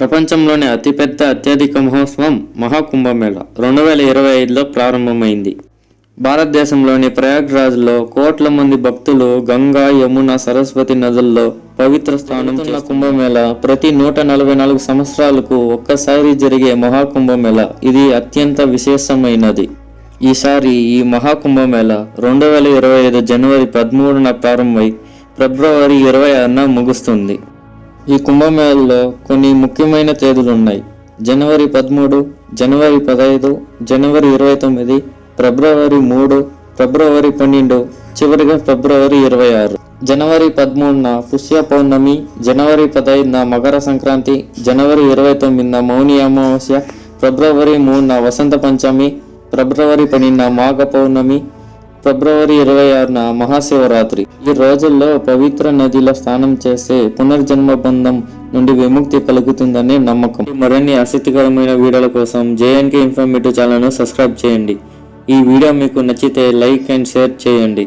ప్రపంచంలోనే అతిపెద్ద అత్యధిక మహోత్సవం మహాకుంభమేళ. రెండు వేల ఇరవై ఐదులో ప్రారంభమైంది. భారతదేశంలోని ప్రయాగ్రాజ్లో కోట్ల మంది భక్తులు గంగా యమున సరస్వతి నదుల్లో పవిత్ర ఉన్న కుంభమేళ ప్రతి నూట నలభై నాలుగు సంవత్సరాలకు ఒక్కసారి జరిగే మహాకుంభమేళ. ఇది అత్యంత విశేషమైనది. ఈసారి ఈ మహాకుంభమేళ రెండు వేల ఇరవై ఐదు జనవరి పదమూడున ప్రారంభమై ఫిబ్రవరి ఇరవై ఆరున ముగుస్తుంది. ఈ కుంభమేళలో కొన్ని ముఖ్యమైన తేదీలు ఉన్నాయి జనవరి పదమూడు జనవరి పదహైదు జనవరి ఇరవై తొమ్మిది ఫిబ్రవరి మూడు ఫిబ్రవరి పన్నెండు చివరిగా ఫిబ్రవరి ఇరవై ఆరు. జనవరి పదమూడున పుష్య పౌర్ణమి జనవరి పదహైదున మకర సంక్రాంతి జనవరి ఇరవై తొమ్మిదిన మౌని అమావాస్య ఫిబ్రవరి మూడున వసంత పంచమి ఫిబ్రవరి పన్నెండున మాఘ పౌర్ణమి ఫిబ్రవరి ఇరవై ఆరున మహాశివరాత్రి. ఈ రోజుల్లో పవిత్ర నదిలో స్నానం చేస్తే పునర్జన్మ బంధం నుండి విముక్తి కలుగుతుందనే నమ్మకం. మరిన్ని ఆసక్తికరమైన వీడియోల కోసం జేఎన్కే ఇన్ఫర్మేటివ్ ఛానల్ను సబ్స్క్రైబ్ చేయండి. ఈ వీడియో మీకు నచ్చితే లైక్ అండ్ షేర్ చేయండి.